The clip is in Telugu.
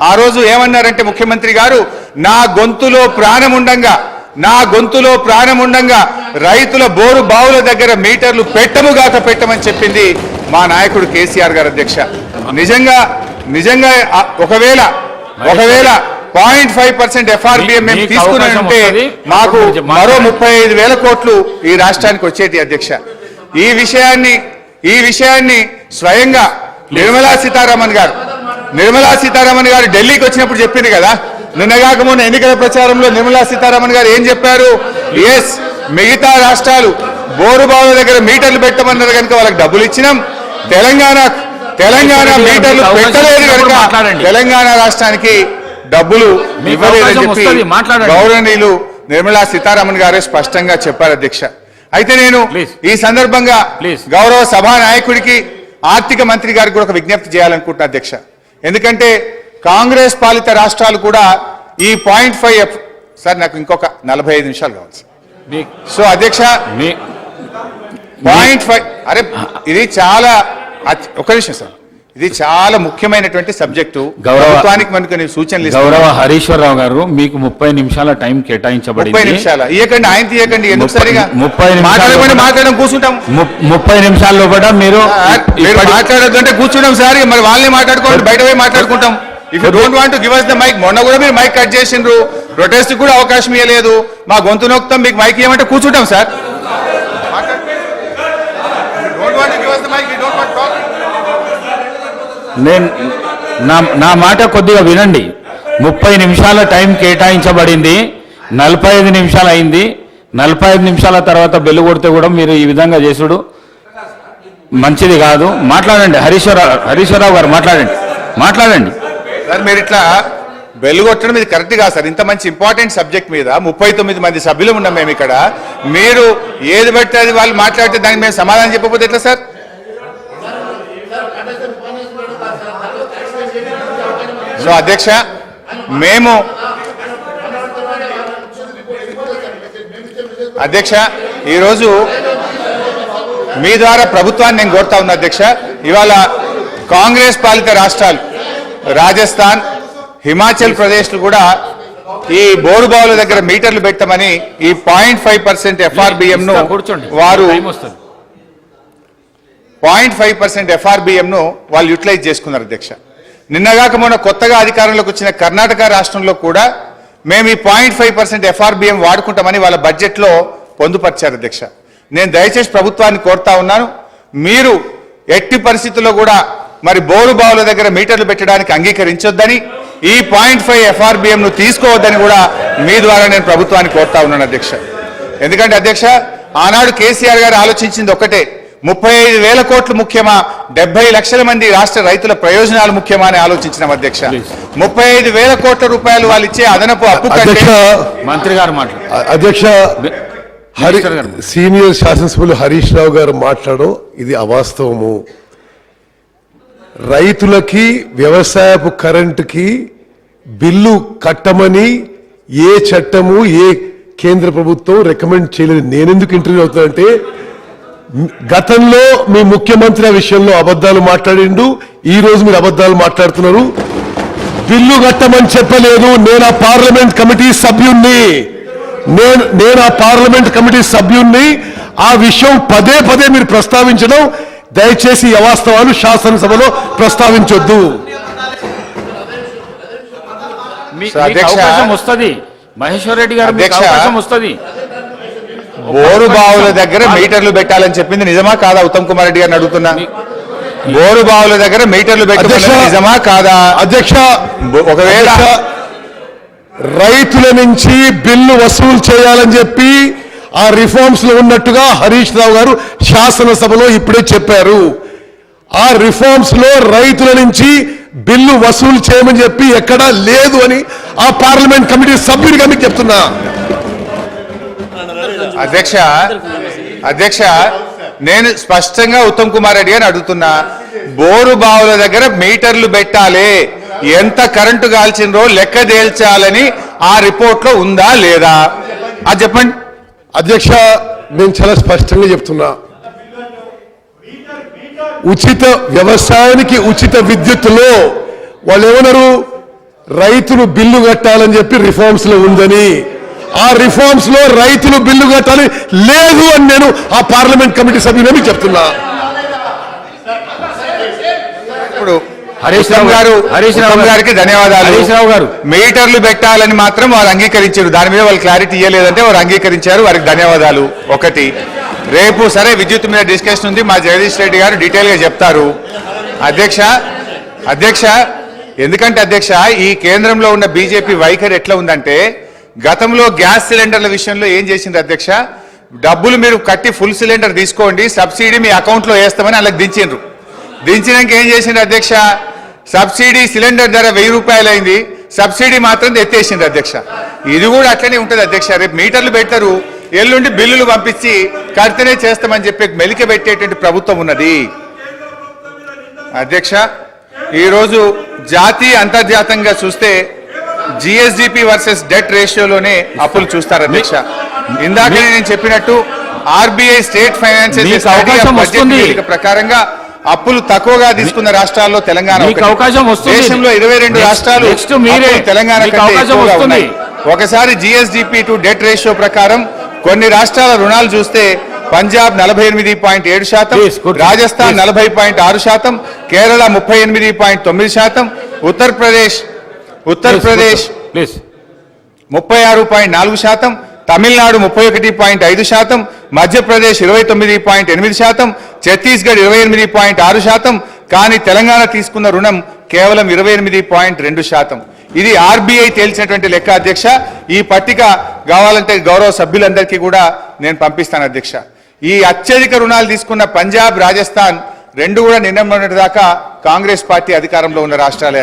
ఆ రోజు ఏమన్నారంటే ముఖ్యమంత్రి గారు నా గొంతులో ప్రాణం ఉండంగా నా గొంతులో ప్రాణం ఉండంగా రైతుల బోరు బావుల దగ్గర మీటర్లు పెట్టముగాక పెట్టమని చెప్పింది మా నాయకుడు కేసీఆర్ గారు అధ్యక్ష. నిజంగా నిజంగా ఒకవేళ ఒకవేళ పాయింట్ ఫైవ్ పర్సెంట్ ఎఫ్ఆర్బిఎం మేము మీకు మీరు. ముప్పై ఐదు వేల కోట్లు ఈ రాష్ట్రానికి వచ్చేటి అధ్యక్ష. ఈ విషయాన్ని ఈ విషయాన్ని స్వయంగా నిర్మలా సీతారామన్ గారు నిర్మలా సీతారామన్ గారు ఢిల్లీకి వచ్చినప్పుడు చెప్పింది కదా నిన్నగాక మొన్న ఎన్నికల ప్రచారంలో నిర్మలా సీతారామన్ గారు ఏం చెప్పారు ఎస్ మిగతా రాష్ట్రాలు బోరుబావుల దగ్గర మీటర్లు పెట్టమన్నారు కనుక వాళ్ళకి డబ్బులు ఇచ్చినాం తెలంగాణ తెలంగాణ మీటర్లు పెట్టలేదు కనుక. తెలంగాణ రాష్ట్రానికి డబ్బులు ఇవ్వలేదని చెప్పి. గౌరవనీయులు నిర్మలా సీతారామన్ గారే స్పష్టంగా చెప్పారు అధ్యక్ష అయితే నేను. ఈ సందర్భంగా. గౌరవ సభా నాయకుడికి ఆర్థిక మంత్రి గారికి కూడా ఒక విజ్ఞప్తి చేయాలనుకుంటున్నా అధ్యక్ష ఎందుకంటే కాంగ్రెస్ పాలిత రాష్ట్రాలు కూడా ఈ పాయింట్ ఫైవ్ సార్ నాకు ఇంకొక నలభై ఐదు నిమిషాలు కావాలి సార్. మీ- సో అధ్యక్ష పాయింట్ ఫైవ్ అరే ఇది చాలా ఒక నిమిషం సార్ ఇది చాలా ముఖ్యమైనటువంటి సబ్జెక్టు. గౌరవ- ప్రభుత్వానికి మనకు సూచనలు. గౌరవ హరీశ్వరరావు గారు మీకు ముప్పై నిమిషాల టైం కేటాయించబడింది. ముప్పై నిమిషాల. ఆయన తీయకండి ముప్పై- మాట్లాడడం కూర్చుంటాం ముప్పై నిమిషాల్లో కూడా మీరు మాట్లాడొద్దు కూర్చుంటాం సార్ మరి వాళ్ళని మాట్లాడుకోండి బయట పోయి మాట్లాడుకుంటాం. If you don't want give us the mic మొన్న కూడా మీరు మైక్ కట్ చేసిండ్రు. ప్రొటెస్ట్ కూడా అవకాశం ఇవ్వలేదు మా గొంతు నొక్కుతాం మీకు మైక్ ఇవ్వమంటే కూర్చుంటాం సార్. నేను నా నా మాట కొద్దిగా వినండి. ముప్పై నిమిషాల టైం కేటాయించబడింది. నలభై ఐదు నిమిషాలు అయింది. నలభై ఐదు నిమిషాల తర్వాత బెల్లు కొడితే కూడా మీరు ఈ విధంగా చేసుడు. మంచిది కాదు. మాట్లాడండి. హరీశ్వరరావు హరీశ్వరరావు గారు మాట్లాడండి. మాట్లాడండి. సార్ మీరు ఇట్లా బెల్లు కొట్టడం ఇది కరెక్ట్ కాదు సార్. ఇంత మంచి ఇంపార్టెంట్ సబ్జెక్ట్ మీద ముప్పై తొమ్మిది మంది సభ్యులు ఉన్నాం మేము ఇక్కడ. మీరు ఏది బట్టి అది వాళ్ళు మాట్లాడితే దానికి మేము సమాధానం చెప్పకపోతే ఎట్లా సార్? సో అధ్యక్ష మేము అధ్యక్ష ఈరోజు మీ ద్వారా ప్రభుత్వాన్ని నేను కోరుతా ఉన్నా అధ్యక్ష. ఇవాళ కాంగ్రెస్ పాలిత రాష్ట్రాలు రాజస్థాన్ హిమాచల్ ప్రదేశ్లు కూడా ఈ బోరుబావుల దగ్గర మీటర్లు పెట్టమని ఈ పాయింట్ ఫైవ్ పర్సెంట్ ఎఫ్ఆర్బిఎం ను కూర్చోండి. వారు పాయింట్ ఫైవ్ పర్సెంట్ ఎఫ్ఆర్బిఎంను వాళ్ళు యూటిలైజ్ చేసుకున్నారు అధ్యక్ష. నిన్నగాక మొన్న కొత్తగా అధికారంలోకి వచ్చిన కర్ణాటక రాష్ట్రంలో కూడా మేము ఈ పాయింట్ ఫైవ్ పర్సెంట్ ఎఫ్ఆర్బిఎం వాడుకుంటామని వాళ్ళ బడ్జెట్లో పొందుపరిచారు అధ్యక్ష. నేను దయచేసి ప్రభుత్వాన్ని కోరుతా ఉన్నాను. మీరు ఎట్టి పరిస్థితుల్లో కూడా మరి బోరు బావుల దగ్గర మీటర్లు పెట్టడానికి అంగీకరించొద్దని ఈ పాయింట్ ఫైవ్ ఎఫ్ఆర్బిఎంను తీసుకోవద్దని కూడా మీ ద్వారా నేను ప్రభుత్వాన్ని కోరుతా ఉన్నాను అధ్యక్ష. ఎందుకంటే అధ్యక్ష ఆనాడు కేసీఆర్ గారు ఆలోచించింది ఒక్కటే ముప్పై ఐదు వేల కోట్లు ముఖ్యమా డెబ్బై లక్షల మంది రాష్ట్ర రైతుల ప్రయోజనాలు ముఖ్యమా అని ఆలోచించినాం అధ్యక్ష. ముప్పై ఐదు వేల కోట్ల రూపాయలు వాళ్ళు ఇచ్చే అదనపు అప్పు అధ్యక్ష మంత్రి గారు మాట్లాడు అధ్యక్ష హరి. సీనియర్ శాసనసభ్యులు హరీష్ రావు గారు మాట్లాడడం ఇది అవాస్తవము రైతులకి వ్యవసాయపు కరెంటుకి బిల్లు కట్టమని ఏ చట్టము ఏ కేంద్ర ప్రభుత్వం రికమెండ్ చేయలేదు నేనెందుకు ఇంటర్వ్యూ అవుతానంటే గతంలో మీ ముఖ్యమంత్రి ఆ విషయంలో అబద్ధాలు మాట్లాడిండు ఈ రోజు మీరు అబద్ధాలు మాట్లాడుతున్నారు. బిల్లు కట్టమని చెప్పలేదు నేను ఆ పార్లమెంట్ కమిటీ సభ్యుణ్ణి. నేను నేను ఆ పార్లమెంట్ కమిటీ సభ్యుణ్ణి. ఆ విషయం పదే పదే మీరు ప్రస్తావించడం దయచేసి ఈ అవాస్తవాలు శాసనసభలో ప్రస్తావించొద్దు. వస్తుంది. మహేశ్వర్ రెడ్డి గారు మీకు అధ్యక్ష- అవకాశం వస్తుంది. బోరు బావుల దగ్గర మీటర్లు పెట్టాలని చెప్పింది నిజమా కాదా? ఉత్తమ్ కుమార్ రెడ్డి గారిని అడుగుతున్నా. బోరు బావుల దగ్గర మీటర్లు పెట్టాలి నిజమా కాదా? అధ్యక్ష ఒకవేళ రైతుల నుంచి బిల్లు వసూలు చేయాలని చెప్పి ఆ రిఫార్మ్స్లో ఉన్నట్టుగా హరీష్ రావు గారు శాసనసభలో ఇప్పుడే చెప్పారు. ఆ రిఫార్మ్స్లో రైతుల నుంచి బిల్లు వసూలు చేయమని చెప్పి ఎక్కడా లేదు అని ఆ పార్లమెంట్ కమిటీ సభ్యుడిగా మీకు చెప్తున్నా. అధ్యక్ష అధ్యక్ష నేను స్పష్టంగా ఉత్తమ్ కుమార్ రెడ్డి అని అడుగుతున్నా బోరు బావుల దగ్గర మీటర్లు పెట్టాలి. ఎంత కరెంటు కాల్చిండ్రో లెక్క తేల్చాలని ఆ రిపోర్ట్లో ఉందా లేదా? అది చెప్పండి. అధ్యక్ష నేను చాలా స్పష్టంగా చెప్తున్నా. ఉచిత వ్యవసాయానికి ఉచిత విద్యుత్తులో వాళ్ళు ఏమన్నారు రైతులు బిల్లు కట్టాలని చెప్పి రిఫార్మ్స్లో ఉందని. ఆ రిఫార్మ్స్లో రైతులు బిల్లు కట్టాలి. లేదు అని నేను ఆ పార్లమెంట్ కమిటీ సభ్యుని మీకు చెప్తున్నా. ఇప్పుడు హరీష్ రావు గారు హరీష్ రావు. గారికి ధన్యవాదాలు. హరీష్ రావు గారు. మీటర్లు పెట్టాలని మాత్రం వారు అంగీకరించారు. దాని మీద వాళ్ళు క్లారిటీ ఇవ్వలేదంటే వారు అంగీకరించారు. వారికి ధన్యవాదాలు. ఒకటి. రేపు సరే విద్యుత్ మీద డిస్కషన్ ఉంది. మా జగదీష్ రెడ్డి గారు డీటెయిల్గా చెప్తారు. అధ్యక్ష అధ్యక్ష ఎందుకంటే అధ్యక్ష ఈ కేంద్రంలో ఉన్న బీజేపీ వైఖరి ఎట్లా ఉందంటే గతంలో గ్యాస్ సిలిండర్ల విషయంలో ఏం చేసింది అధ్యక్ష? డబ్బులు మీరు కట్టి ఫుల్ సిలిండర్ తీసుకోండి సబ్సిడీ మీ అకౌంట్లో వేస్తామని వాళ్ళకి దించిండ్రు. దించినాక ఏం చేసిండ్రు అధ్యక్ష? సబ్సిడీ సిలిండర్ ధర వెయ్యి రూపాయలు అయింది సబ్సిడీ మాత్రం ఎత్తేసింది అధ్యక్ష. ఇది కూడా అట్లనే ఉంటుంది అధ్యక్ష రేపు మీటర్లు పెట్టరు ఎల్లుండి బిల్లులు పంపించి కడితేనే చేస్తామని చెప్పి మెలిక పెట్టేటువంటి ప్రభుత్వం ఉన్నది. అధ్యక్ష ఈరోజు జాతీయ అంతర్జాతంగా చూస్తే జిఎస్డిపి వర్సెస్ డెట్ రేషియోలోనే అప్పులు చూస్తారు అధ్యక్ష ఇందాక నేను చెప్పినట్టు ఆర్బీఐ స్టేట్ ఫైనాన్షియల్ మీకు అవకాశం వస్తుంది. ప్రకారంగా అప్పులు తక్కువగా తీసుకున్న రాష్ట్రాల్లో తెలంగాణ. అవకాశం. దేశంలో ఇరవై రెండు రాష్ట్రాలు తెలంగాణ. ఒకసారి జిఎస్డిపి టు డెట్ రేషియో ప్రకారం కొన్ని రాష్ట్రాల రుణాలు చూస్తే పంజాబ్ నలభై ఎనిమిది పాయింట్ ఏడు శాతం. రాజస్థాన్. నలభై పాయింట్ ఆరు శాతం కేరళ ముప్పై ఎనిమిది పాయింట్ తొమ్మిది శాతం ఉత్తరప్రదేశ్ ఉత్తరప్రదేశ్ ప్లీజ్ ముప్పై ఆరు పాయింట్ నాలుగు శాతం తమిళనాడు ముప్పై ఒకటి పాయింట్ ఐదు శాతం మధ్యప్రదేశ్ ఇరవై తొమ్మిది పాయింట్ ఎనిమిది శాతం ఛత్తీస్గఢ్ ఇరవై ఎనిమిది పాయింట్ ఆరు శాతం కానీ తెలంగాణ తీసుకున్న రుణం కేవలం ఇరవై ఎనిమిది పాయింట్ రెండు శాతం. ఇది ఆర్బీఐ తేల్చినటువంటి లెక్క అధ్యక్ష. ఈ పట్టిక కావాలంటే గౌరవ సభ్యులందరికీ కూడా నేను పంపిస్తాను అధ్యక్ష. ఈ అత్యధిక రుణాలు తీసుకున్న పంజాబ్ రాజస్థాన్ రెండు కూడా నిన్న దాకా కాంగ్రెస్ పార్టీ అధికారంలో ఉన్న రాష్ట్రాలే